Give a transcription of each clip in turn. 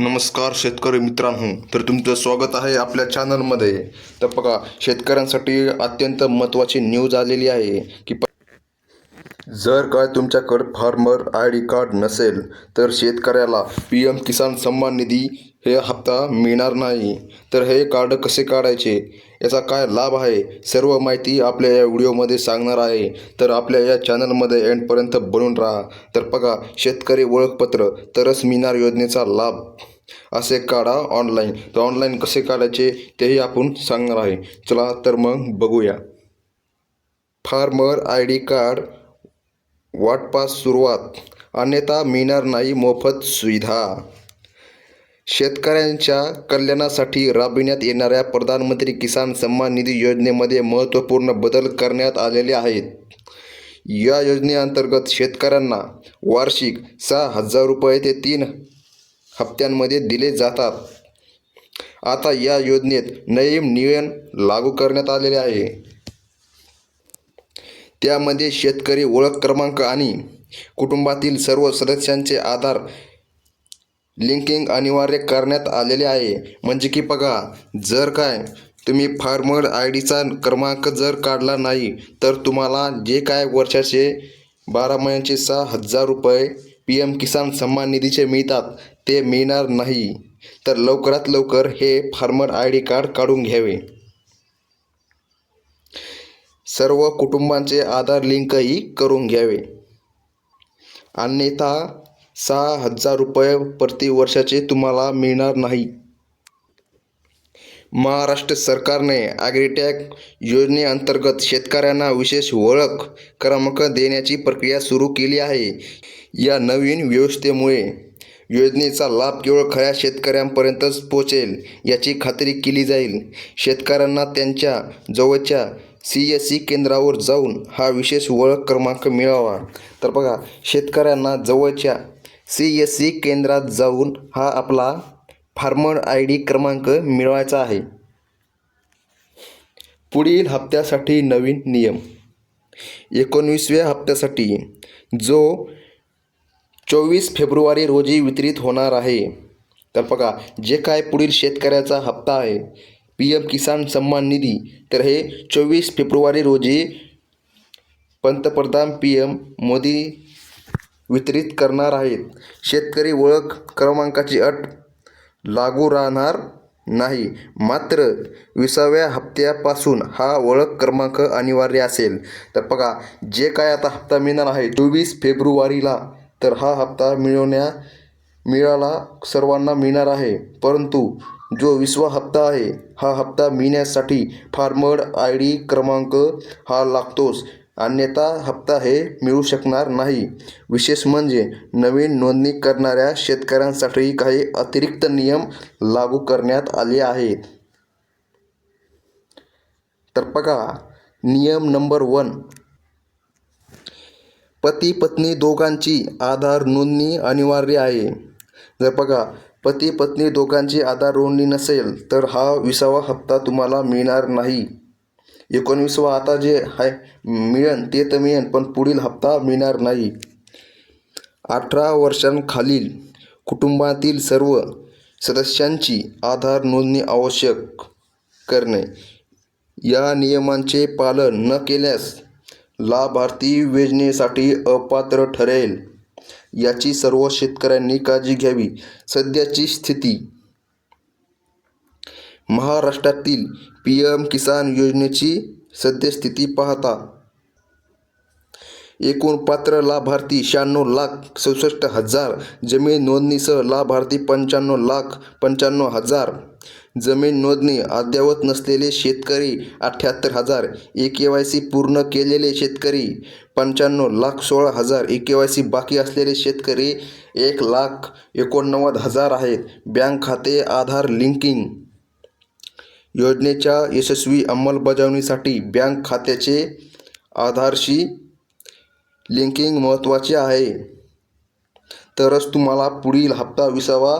नमस्कार शेतकरी मित्रांनो तर तुमचं स्वागत आहे आपल्या चॅनलमध्ये तर बघा शेतकऱ्यांसाठी अत्यंत महत्त्वाची न्यूज आलेली आहे की प- जर काय तुमच्याकडं फार्मर आय डी कार्ड नसेल तर शेतकऱ्याला पी एम किसान सन्मान निधी हे हप्ता मिळणार नाही. तर हे कार्ड कसे काढायचे? याचा काय लाभ आहे? सर्व माहिती आपल्या या व्हिडिओमध्ये सांगणार आहे. तर आपल्या या चॅनलमध्ये एंडपर्यंत बनून राहा. तर बघा शेतकरी ओळखपत्र तरच मिळणार योजनेचा लाभ. असे काढा ऑनलाईन. तर ऑनलाईन कसे काढायचे तेही आपण सांगणार आहे. चला तर मग बघूया. फार्मर आय डी कार्ड वाटपास सुरुवात. अन्यथा मिळणार नाही मोफत सुविधा. शेतकऱ्यांच्या कल्याणासाठी राबविण्यात येणाऱ्या प्रधानमंत्री किसान सन्मान निधी योजनेमध्ये महत्त्वपूर्ण बदल करण्यात आलेले आहेत. या योजनेअंतर्गत शेतकऱ्यांना वार्षिक सहा हजार रुपये ते तीन हप्त्यांमध्ये दिले जातात. आता या योजनेत नवीन नियम लागू करण्यात आलेले आहे. त्यामध्ये शेतकरी ओळख क्रमांक आणि कुटुंबातील सर्व सदस्यांचे आधार लिंकिंग अनिवार्य करण्यात आलेले आहे. म्हणजे की बघा जर काय तुम्ही फार्मर आय डीचा क्रमांक जर काढला नाही तर तुम्हाला जे काय वर्षाचे बारा महिन्याचे सहा हजार रुपये पी एम किसान सन्मान निधीचे मिळतात ते मिळणार नाही. तर लवकरात लवकर हे फार्मर आय डी कार्ड काढून घ्यावे. सर्व कुटुंबांचे आधार लिंकही करून घ्यावे. अन्यथा सहा हजार रुपये प्रति वर्षाचे तुम्हाला मिळणार नाही. महाराष्ट्र सरकारने ॲग्रीटॅक योजनेअंतर्गत शेतकऱ्यांना विशेष ओळख क्रमांक देण्याची प्रक्रिया सुरू केली आहे. या नवीन व्यवस्थेमुळे योजनेचा लाभ केवळ खऱ्या शेतकऱ्यांपर्यंतच पोहोचेल याची खात्री केली जाईल. शेतकऱ्यांना त्यांच्या जवळच्या सी एस सी केंद्रावर जाऊन हा विशेष ओळख क्रमांक मिळावा. तर बघा शेतकऱ्यांना जवळच्या सी एस सी केंद्रात जाऊन हा आपला फार्मर आय डी क्रमांक मिळवायचा आहे. पुढील हप्त्यासाठी नवीन नियम. एकोणवीसव्या हप्त्यासाठी जो चोवीस फेब्रुवारी रोजी वितरित होणार आहे. तर बघा जे काय पुढील शेतकऱ्याचा हप्ता आहे पी एम किसान सन्मान निधी तर हे चोवीस फेब्रुवारी रोजी पंतप्रधान पी एम मोदी वितरित करणार आहेत. शेतकरी ओळख क्रमांकाची अट लागू राहणार नाही. मात्र विसाव्या हप्त्यापासून हा ओळख क्रमांक अनिवार्य असेल. तर बघा जे काय आता हप्ता मिळणार आहे चोवीस फेब्रुवारीला तर हा हप्ता मिळवण्या मिळाला सर्वांना मिळणार आहे. परंतु जो विसवा हप्ता आहे हा हप्ता मिळण्यासाठी फार्मर आय डी क्रमांक हा लागतोच. अन्यथा हप्ता हे मिळू शकणार नाही. विशेष म्हणजे नवीन नोंदणी करणाऱ्या शेतकऱ्यांसाठी काही अतिरिक्त नियम लागू करण्यात आले आहेत. तर बघा नियम नंबर वन. पती पत्नी दोघांची आधार नोंदणी अनिवार्य आहे. जर बघा पती पत्नी दोघांची आधार नोंदणी नसेल तर हा विसावा हप्ता तुम्हाला मिळणार नाही. एकोणवीसवा आता जे आहे मिळेल ते तर मिळेल पण पुढील हप्ता मिळणार नाही. अठरा वर्षांखालील कुटुंबातील सर्व सदस्यांची आधार नोंदणी आवश्यक करणे. या नियमांचे पालन न केल्यास लाभार्थी योजनेसाठी अपात्र ठरेल. याची सर्व शेतकऱ्यांनी काळजी घ्यावी. सध्याची स्थिती महाराष्ट्रातील पी एम किसान योजनेची सद्यस्थिती पाहता. एकूण पात्र लाभार्थी शहाण्णव लाख सदुसष्ट हजार जमीन नोंदणीसह लाभार्थी पंच्याण्णव लाख पंच्याण्णव हजार. जमीन नोंदणी अद्ययावत नसलेले शेतकरी अठ्ठ्याहत्तर हजार ए के वाय सी पूर्ण केलेले शेतकरी पंच्याण्णव लाख सोळा हजार ए के वाय सी बाकी असलेले शेतकरी एक लाख एकोणनव्वद हजार आहेत. बँक खाते आधार लिंकिंग योजनेच्या यशस्वी अंमलबजावणीसाठी बँक खात्याचे आधारशी लिंकिंग महत्त्वाचे आहे. तरच तुम्हाला पुढील हप्ता विसावा.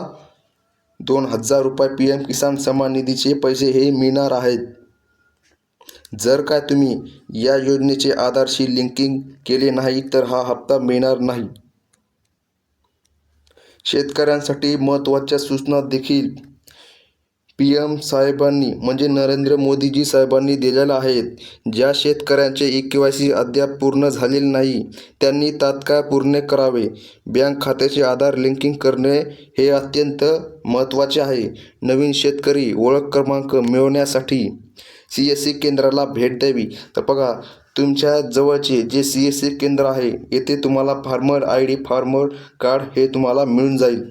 दोन हजार रुपये पी एम किसान सन्मान निधीचे पैसे हे मिळणार आहेत. जर काय तुम्ही या योजनेचे आधारशी लिंकिंग केले नाही तर हा हप्ता मिळणार नाही. शेतकऱ्यांसाठी महत्त्वाच्या सूचना देखील पी एम साहेबांनी म्हणजे नरेंद्र मोदीजी साहेबांनी दिलेल्या आहेत ज्या शेतकऱ्यांचे ई के वाय सी अद्याप पूर्ण झालेले नाही त्यांनी तात्काळ पूर्ण करावे. बँक खात्याचे आधार लिंकिंग करणे हे अत्यंत महत्त्वाचे आहे. नवीन शेतकरी ओळख क्रमांक मिळवण्यासाठी सी एस सी केंद्राला भेट द्यावी. तर बघा तुमच्या जवळचे जे सी एस सी केंद्र आहे येथे तुम्हाला farmer I D farmer card हे तुम्हाला मिळून जाईल.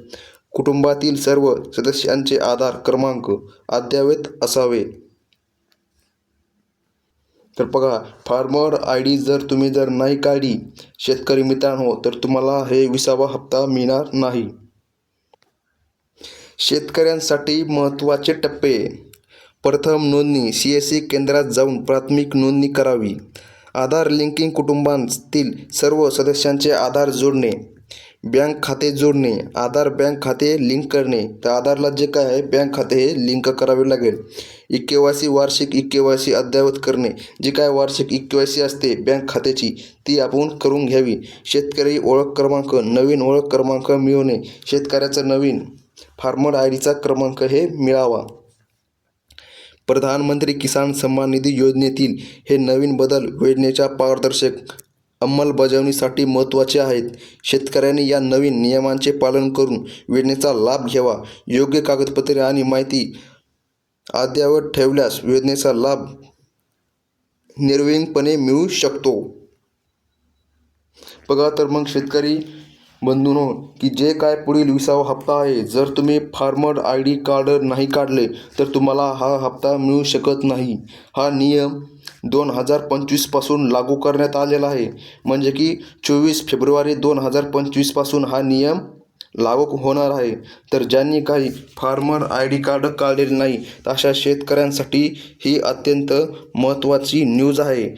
कुटुंबातील सर्व सदस्यांचे आधार क्रमांक अद्ययावत असावे. तर बघा फार्मर आय डी जर तुम्ही जर नाही काढली शेतकरी मित्रांनो तर तुम्हाला हे विसावा हप्ता मिळणार नाही. शेतकऱ्यांसाठी महत्त्वाचे टप्पे. प्रथम नोंदणी सी एस सी केंद्रात जाऊन प्राथमिक नोंदणी करावी. आधार लिंकिंग कुटुंबांतील सर्व सदस्यांचे आधार जोडणे. बँक खाते जोडणे आधार बँक खाते लिंक करणे. तर आधारला जे काय आहे बँक खाते हे लिंक करावे लागेल. ई के वाय सी वार्षिक ई के वाय सी अद्ययावत करणे. जी काय वार्षिक ई के वाय सी असते बँक खात्याची ती आपण करून घ्यावी. शेतकरी ओळख क्रमांक नवीन ओळख क्रमांक मिळवणे. शेतकऱ्याचा नवीन फार्मर आय डीचा क्रमांक हे मिळावा. प्रधानमंत्री किसान सन्मान निधी योजनेतील हे नवीन बदल योजनेच्या पारदर्शक अंमलबजावणीसाठी महत्त्वाचे आहेत. शेतकऱ्यांनी या नवीन नियमांचे पालन करून योजनेचा लाभ घ्यावा. योग्य कागदपत्रे आणि माहिती अद्ययावत ठेवल्यास योजनेचा लाभ निर्विघ्नपणे मिळू शकतो. बघा तर मग शेतकरी बंधूनो की जे काय पुढील विसावा हप्ता आहे जर तुम्ही फार्मर आय डी कार्ड नाही काढले तर तुम्हाला हा हप्ता मिळू शकत नाही. हा नियम दोन हजार पंचवीसपासून लागू करण्यात आलेला आहे. म्हणजे की चोवीस फेब्रुवारी दोन हजार पंचवीसपासून हा नियम लागू होणार आहे. तर ज्यांनी काही फार्मर आय डी कार्ड काढलेले नाही अशा शेतकऱ्यांसाठी ही अत्यंत महत्त्वाची न्यूज आहे.